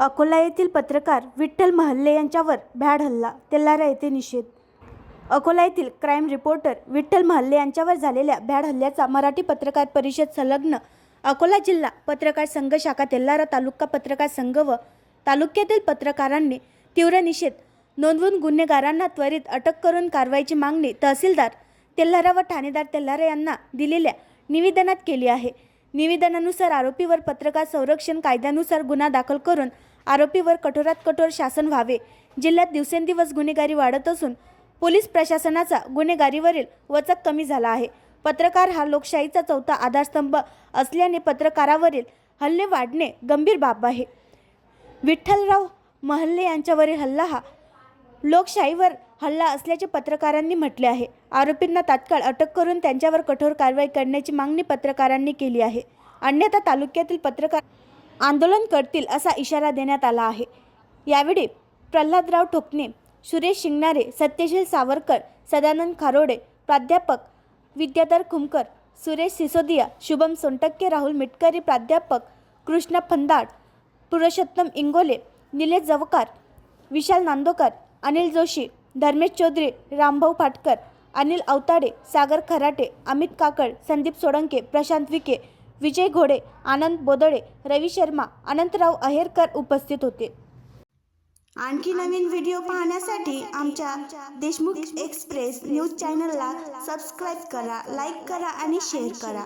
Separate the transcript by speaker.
Speaker 1: अकोला येथील पत्रकार विठ्ठल महल्ले यांच्यावर भ्याड हल्ला तेल्हारा येथे निषेध. अकोला येथील क्राईम रिपोर्टर विठ्ठल महल्ले यांच्यावर झालेल्या भ्याड हल्ल्याचा मराठी पत्रकार परिषद संलग्न अकोला जिल्हा पत्रकार संघ शाखा तेल्हारा तालुका पत्रकार संघ व तालुक्यातील पत्रकारांनी तीव्र निषेध नोंदवून गुन्हेगारांना त्वरित अटक करून कारवाईची मागणी तहसीलदार तेल्हारा व ठाणेदार तेल्हारा यांना दिलेल्या निवेदनात केली आहे. निवेदनानुसार आरोपीवर पत्रकार संरक्षण कायद्यानुसार गुन्हा दाखल करून आरोपीवर कठोरात कठोर शासन व्हावे. जिल्ह्यात दिवसेंदिवस गुन्हेगारी वाढत असून पोलीस प्रशासनाचा गुन्हेगारीवरील वचक कमी झाला आहे. पत्रकार हा लोकशाहीचा चौथा आधारस्तंभ असल्याने पत्रकारावरील हल्ले वाढणे गंभीर बाब आहे. विठ्ठलराव महल्ले यांच्यावरील हल्ला हा लोकशाहीवर हल्ला असल्याचे पत्रकारांनी म्हटले आहे. आरोपींना तात्काळ अटक करून त्यांच्यावर कठोर कारवाई करण्याची मागणी पत्रकारांनी केली आहे. अन्यथा तालुक्यातील पत्रकार आंदोलन करतील असा इशारा देण्यात आला आहे. यावेळी प्रल्हादराव ठोकणे सुरेश शिंगणारे सत्यशील सावरकर सदानंद खारोडे प्राध्यापक विद्याधर खुमकर सुरेश सिसोदिया शुभम सोनटक्के राहुल मिटकरी प्राध्यापक कृष्ण फंदाड पुरुषोत्तम इंगोले निलेश जवकार विशाल नांदोकर अनिल जोशी धर्मेश चौधरी रामभाऊ फाटकर अनिल अवताडे सागर खराटे अमित काकड संदीप सोडंके प्रशांत विके विजय घोडे आनंद बोदळे रवी शर्मा अनंतराव अहेरकर उपस्थित होते. आणखी नवीन व्हिडिओ पाहण्यासाठी आमच्या देशमुख एक्सप्रेस न्यूज चॅनलला सबस्क्राईब करा लाईक करा आणि शेअर करा.